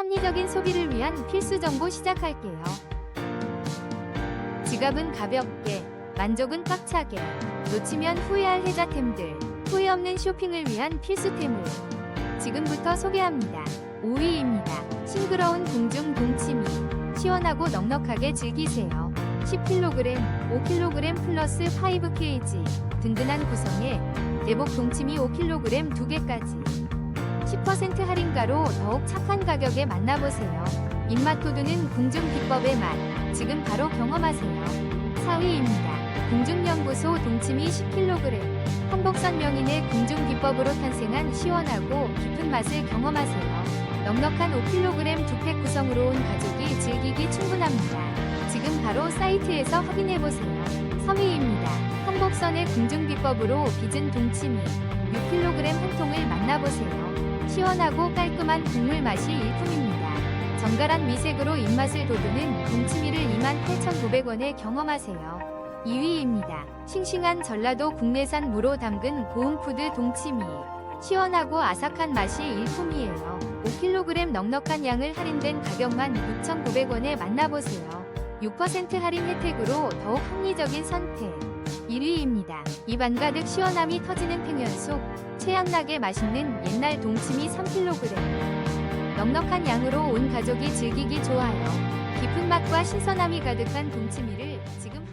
합리적인 소비를 위한 필수 정보 시작할게요. 지갑은 가볍게, 만족은 꽉차게, 놓치면 후회할 혜자템들, 후회 없는 쇼핑을 위한 필수템을 지금부터 소개합니다. 5위입니다. 싱그러운 공중 동치미. 시원하고 넉넉하게 즐기세요. 10kg, 5kg 플러스 5kg. 든든한 구성에 대복 동치미 5kg 2개까지. 10% 할인가로 더욱 착한 가격에 만나보세요. 입맛 돋우는 궁중 비법의 맛. 지금 바로 경험하세요. 4위입니다. 궁중연구소 동치미 10kg. 한복선 명인의 궁중 비법으로 탄생한 시원하고 깊은 맛을 경험하세요. 넉넉한 5kg 두 팩 구성으로 온 가족이 즐기기 충분합니다. 지금 바로 사이트에서 확인해보세요. 3위입니다. 한복선의 궁중 비법으로 빚은 동치미 6kg 한 통을 만나보세요. 시원하고 깔끔한 국물 맛이 일품입니다. 정갈한 미색으로 입맛을 돋우는 동치미를 28,900원에 경험하세요. 2위입니다. 싱싱한 전라도 국내산 무로 담근 고흥푸드 동치미. 시원하고 아삭한 맛이 일품이에요. 5kg 넉넉한 양을 할인된 가격만 6,900원에 만나보세요. 6% 할인 혜택으로 더욱 합리적인 선택. 1위입니다. 입안 가득 시원함이 터지는 팽현 속 최양나게 맛있는 옛날 동치미 3kg. 넉넉한 양으로 온 가족이 즐기기 좋아요. 깊은 맛과 신선함이 가득한 동치미를 지금